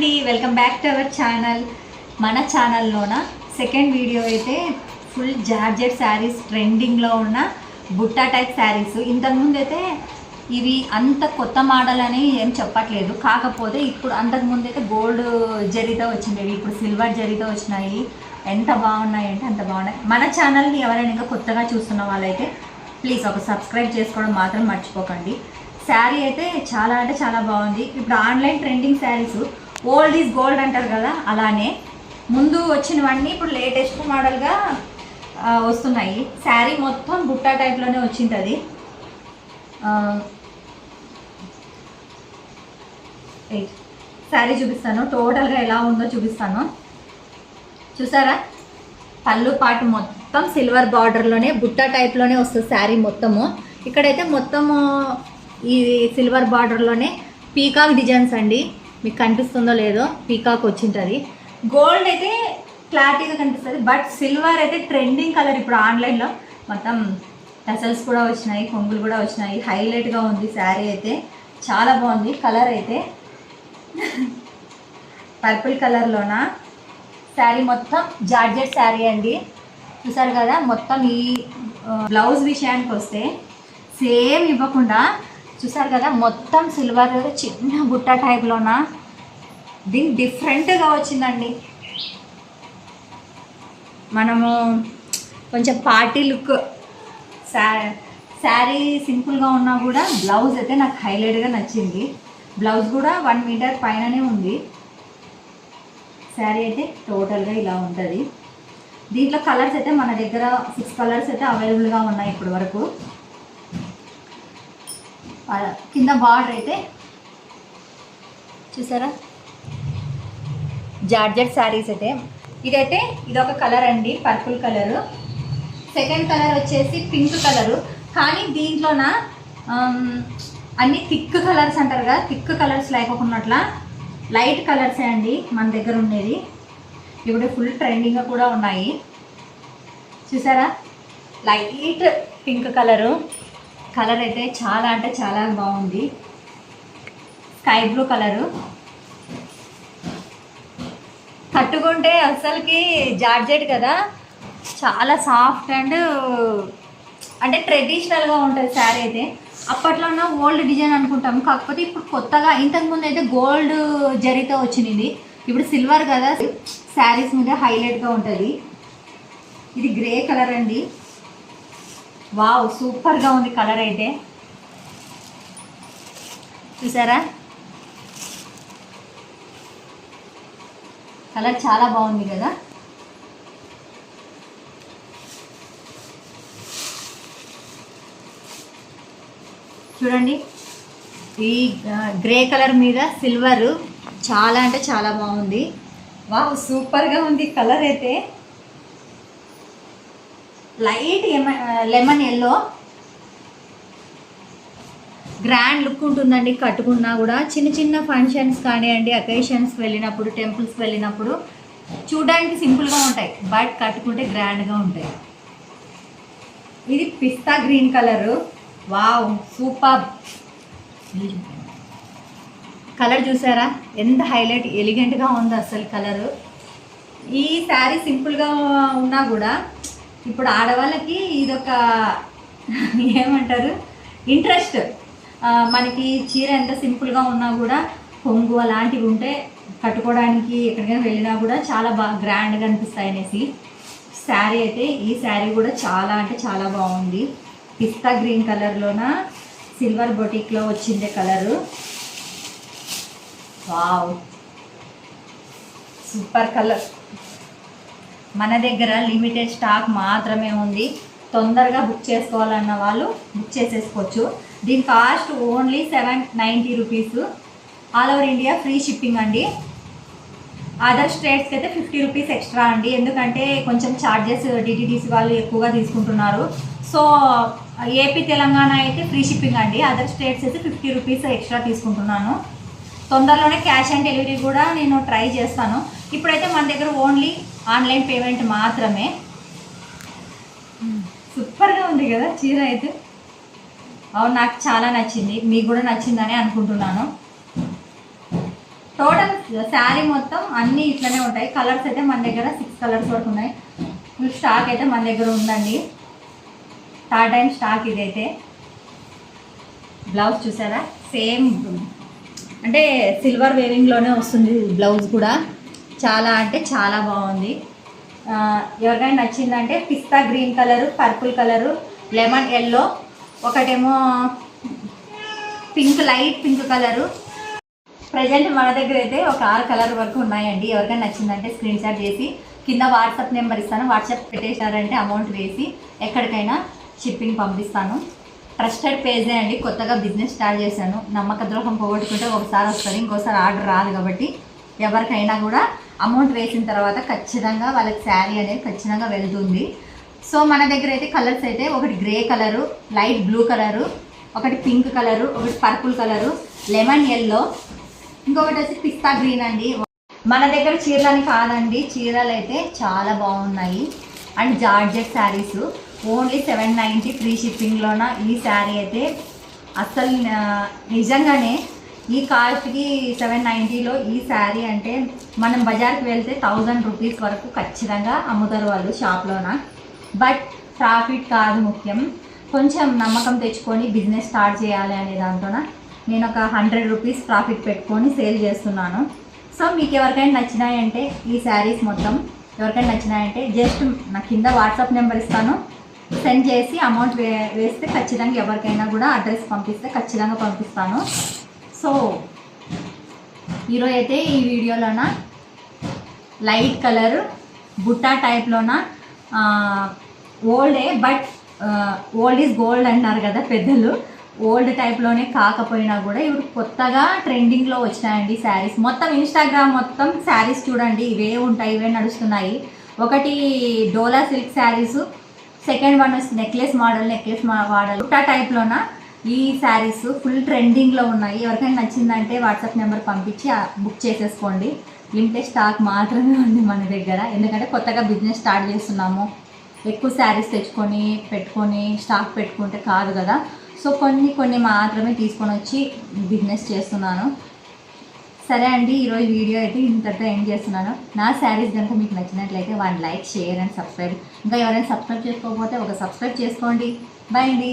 అండి welcome back to our channel. మన ఛానల్లోన సెకండ్ వీడియో అయితే ఫుల్ జార్జెట్ శారీస్ ట్రెండింగ్లో ఉన్న బుట్టా టైప్ శారీస్. ఇంతకుముందు అయితే ఇవి అంత కొత్త మోడల్ అని ఏం చెప్పట్లేదు. కాకపోతే ఇప్పుడు అంతకుముందు అయితే గోల్డ్ జరీతో వచ్చిండేవి ఇప్పుడు సిల్వర్ జరీతో వచ్చినాయి. ఎంత బాగున్నాయి అంటే అంత బాగున్నాయి. మన ఛానల్ని ఎవరైనా ఇంకా కొత్తగా చూస్తున్న వాళ్ళైతే ప్లీజ్ ఒక సబ్స్క్రైబ్ చేసుకోవడం మాత్రం మర్చిపోకండి. శారీ అయితే చాలా అంటే చాలా బాగుంది. ఇప్పుడు online trending saris old is gold అంటారు కదా అలానే. ముందు వచ్చినవన్నీ ఇప్పుడు లేటెస్ట్ మోడల్గా వస్తున్నాయి. శారీ మొత్తం బుట్టా టైప్లోనే వచ్చింది అది. శారీ చూపిస్తాను. టోటల్గా ఎలా ఉందో చూపిస్తాను. చూసారా? పళ్ళు పాటు మొత్తం సిల్వర్ బార్డర్లోనే బుట్ట టైప్లోనే వస్తుంది శారీ మొత్తము. ఇక్కడైతే మొత్తము ఈ సిల్వర్ బార్డర్లోనే పీకాక్ డిజైన్స్ అండి. మీకు కనిపిస్తుందో లేదో పీకాక్ వచ్చింటుంది. గోల్డ్ అయితే క్లారిటీగా కనిపిస్తుంది బట్ సిల్వర్ అయితే ట్రెండింగ్ కలర్ ఇప్పుడు ఆన్లైన్లో. మొత్తం టసల్స్ కూడా వచ్చినాయి కొంగులు కూడా వచ్చినాయి హైలైట్గా ఉంది శారీ అయితే. చాలా బాగుంది కలర్ అయితే. పర్పుల్ కలర్లోన శారీ మొత్తం జార్జెట్ శారీ అండి. చూసారు కదా మొత్తం ఈ బ్లౌజ్ విషయానికి వస్తే సేమ్ ఇవ్వకుండా చూసారు కదా మొత్తం సిల్వర్ చిన్న బుట్ట టైప్లోన దీనికి డిఫరెంట్గా వచ్చిందండి. మనము కొంచెం పార్టీ లుక్ శా శారీ సింపుల్గా ఉన్నా కూడా బ్లౌజ్ అయితే నాకు హైలైట్గా నచ్చింది. బ్లౌజ్ కూడా వన్ మీటర్ పైననే ఉంది. శారీ అయితే టోటల్గా ఇలా ఉంటుంది. దీంట్లో కలర్స్ అయితే మన దగ్గర సిక్స్ కలర్స్ అయితే అవైలబుల్గా ఉన్నాయి ఇప్పటి వరకు. కింద బార్డర్ అయితే చూసారా? జార్జెట్ శారీస్ అయితే. ఇదైతే ఇదొక కలర్ అండి పర్పుల్ కలరు. సెకండ్ కలర్ వచ్చేసి పింక్ కలరు. కానీ దీంట్లోన అన్ని థిక్ కలర్స్ అంటారు కదా థిక్ కలర్స్ లేకపోకున్నట్ల లైట్ కలర్సే అండి మన దగ్గర ఉండేది. ఇప్పుడు ఫుల్ ట్రెండింగ్గా కూడా ఉన్నాయి. చూసారా? Light pink colour. కలర్ అయితే చాలా అంటే చాలా బాగుంది. స్కై బ్లూ కలరు కట్టుకుంటే అసలుకి జార్జెట్ కదా. చాలా సాఫ్ట్ అండ్ అంటే ట్రెడిషనల్గా ఉంటుంది శారీ అయితే. అప్పట్లో ఉన్న ఓల్డ్ డిజైన్ అనుకుంటాం. కాకపోతే ఇప్పుడు కొత్తగా ఇంతకుముందు అయితే గోల్డ్ జరీతో వచ్చింది ఇప్పుడు సిల్వర్ కదా. శారీస్ మీద హైలైట్గా ఉంటుంది. ఇది గ్రే కలర్ అండి. వావ్ సూపర్గా ఉంది కలర్ అయితే. చూసారా? కలర్ చాలా బాగుంది కదా? చూడండి ఈ గ్రే కలర్ మీద సిల్వరు చాలా అంటే చాలా బాగుంది. వావ్ సూపర్గా ఉంది కలర్ అయితే. Light lemon yellow. Grand look ఉంటుందండి కట్టుకున్నా కూడా. చిన్న చిన్న ఫంక్షన్స్ కానివ్వండి అకేషన్స్ వెళ్ళినప్పుడు టెంపుల్స్ వెళ్ళినప్పుడు చూడడానికి సింపుల్గా ఉంటాయి బట్ కట్టుకుంటే గ్రాండ్గా ఉంటాయి. ఇది పిస్తా green colour. Wow super. Colour చూసారా? ఎంత హైలైట్ ఎలిగెంట్గా ఉంది అసలు కలరు. ఈ శారీ సింపుల్గా ఉన్నా కూడా ఇప్పుడు ఆడవాళ్ళకి ఇదొక ఏమంటారు? ఇంట్రెస్ట్. మనకి చీర ఎంత సింపుల్గా ఉన్నా కూడా కొంగు అలాంటివి ఉంటే కట్టుకోవడానికి ఎక్కడికైనా వెళ్ళినా కూడా చాలా బాగా గ్రాండ్గా అనిపిస్తాయి అనేసి. శారీ అయితే ఈ శారీ కూడా చాలా అంటే చాలా బాగుంది. పిస్తా గ్రీన్ కలర్లోన సిల్వర్ బొటిక్లో వచ్చింది కలరు. వావ్! Super colour. మన దగ్గర లిమిటెడ్ స్టాక్ మాత్రమే ఉంది. తొందరగా బుక్ చేసుకోవాలన్న వాళ్ళు బుక్ చేసేసుకోవచ్చు. దీని cost only seven ninety rupees all over India free shipping అండి. అదర్ స్టేట్స్కి అయితే ఫిఫ్టీ రూపీస్ ఎక్స్ట్రా అండి. ఎందుకంటే కొంచెం ఛార్జెస్ డిటిడిసి వాళ్ళు ఎక్కువగా తీసుకుంటున్నారు. సో ఏపీ తెలంగాణ అయితే ఫ్రీ షిప్పింగ్ అండి. అదర్ స్టేట్స్ అయితే ఫిఫ్టీ రూపీస్ ఎక్స్ట్రా తీసుకుంటున్నాను. తొందరలోనే క్యాష్ ఆన్ డెలివరీ కూడా నేను ట్రై చేస్తాను. ఇప్పుడైతే మన దగ్గర ఓన్లీ ఆన్లైన్ పేమెంట్ మాత్రమే. సూపర్గా ఉంది కదా చీర అయితే. అవును నాకు చాలా నచ్చింది. మీకు కూడా నచ్చిందని అనుకుంటున్నాను. టోటల్ శారీ మొత్తం అన్నీ ఇట్లనే ఉంటాయి. కలర్స్ అయితే మన దగ్గర సిక్స్ కలర్స్ వరకు ఉన్నాయి. ఫుల్ స్టాక్ అయితే మన దగ్గర ఉందండి. థర్డ్ టైం స్టాక్ ఇదైతే. బ్లౌజ్ చూసారా? సేమ్ అంటే సిల్వర్ వేవింగ్లోనే వస్తుంది బ్లౌజ్ కూడా. చాలా అంటే చాలా బాగుంది. ఎవరికైనా నచ్చిందంటే పిస్తా green colour purple colour lemon yellow ఒకటేమో pink light pink colour. Present మన దగ్గర అయితే ఒక ఆరు కలర్ వరకు ఉన్నాయండి. ఎవరికైనా నచ్చిందంటే స్క్రీన్ షాట్ చేసి కింద వాట్సాప్ నెంబర్ ఇస్తాను. వాట్సాప్ పెట్టేశారంటే అమౌంట్ వేసి ఎక్కడికైనా షిప్పింగ్ పంపిస్తాను. ట్రస్టెడ్ పేజే అండి. కొత్తగా బిజినెస్ స్టార్ట్ చేశాను. నమ్మక ద్రోహం పోగొట్టుకుంటే ఒకసారి వస్తుంది ఇంకోసారి ఆర్డర్ రాదు కాబట్టి ఎవరికైనా కూడా అమౌంట్ వేసిన తర్వాత ఖచ్చితంగా వాళ్ళకి శారీ అనేది ఖచ్చితంగా వెళ్తుంది. సో మన దగ్గర అయితే కలర్స్ అయితే ఒకటి grey colour light blue colour ఒకటి పింక్ కలరు ఒకటి పర్పుల్ కలరు లెమన్ ఎల్లో ఇంకొకటి వచ్చి పిస్తా గ్రీన్ అండి. మన దగ్గర చీరలని కాదండి. చీరలు అయితే చాలా బాగున్నాయి. And georgette saris. Only seven ninety free షిప్పింగ్లోన? ఈ శారీ అయితే అస్సలు నిజంగానే ఈ కాస్ట్కి సెవెన్ నైంటీలో ఈ శారీ అంటే మనం బజార్కి వెళ్తే థౌజండ్ రూపీస్ వరకు ఖచ్చితంగా అమ్ముతారు వాళ్ళు షాప్లోన? బట్ ప్రాఫిట్ కాదు ముఖ్యం. కొంచెం నమ్మకం తెచ్చుకొని బిజినెస్ స్టార్ట్ చేయాలి అనే దాంతోన నేను ఒక హండ్రెడ్ రూపీస్ ప్రాఫిట్ పెట్టుకొని సేల్ చేస్తున్నాను. సో మీకు ఎవరికైనా నచ్చినాయంటే ఈ శారీస్ మొత్తం ఎవరికైనా నచ్చినాయంటే జస్ట్ నా కింద వాట్సాప్ నెంబర్ ఇస్తాను. సెండ్ చేసి అమౌంట్ వే వేస్తే ఖచ్చితంగా ఎవరికైనా కూడా అడ్రస్ పంపిస్తే ఖచ్చితంగా పంపిస్తాను. సో ఈరోజు అయితే ఈ వీడియోలోన? లైట్ కలర్ బుట్టా టైప్లోన? ఓల్డే బట్ ఓల్డ్ ఈజ్ గోల్డ్ అంటారు కదా పెద్దలు. ఓల్డ్ టైప్లోనే కాకపోయినా కూడా ఇప్పుడు కొత్తగా ట్రెండింగ్లో వచ్చినాయండి శారీస్. మొత్తం ఇన్స్టాగ్రామ్ మొత్తం శారీస్ చూడండి ఇవే ఉంటాయి ఇవే నడుస్తున్నాయి. ఒకటి డోలా సిల్క్ శారీస్ సెకండ్ వన్ వచ్చి నెక్లెస్ మోడల్ నెక్లెస్ మోడల్ బుట్టా టైప్లోన ఈ శారీస్ ఫుల్ ట్రెండింగ్లో ఉన్నాయి. ఎవరికైనా నచ్చిందంటే వాట్సాప్ నెంబర్ పంపించి బుక్ చేసేసుకోండి. లిమిటెడ్ స్టాక్ మాత్రమే ఉంది మన దగ్గర. ఎందుకంటే కొత్తగా బిజినెస్ స్టార్ట్ చేస్తున్నాము. ఎక్కువ శారీస్ తెచ్చుకొని పెట్టుకొని స్టాక్ పెట్టుకుంటే కాదు కదా. సో కొన్ని కొన్ని మాత్రమే తీసుకొని వచ్చి బిజినెస్ చేస్తున్నాను. సరే అండి ఈరోజు వీడియో అయితే ఇంతటితో ఎండ్ చేస్తున్నాను. నా శారీస్ కనుక మీకు నచ్చినట్లయితే one like share and subscribe. ఇంకా ఎవరైనా సబ్స్క్రైబ్ చేసుకోకపోతే ఒక సబ్స్క్రైబ్ చేసుకోండి. బాయ్ అండి.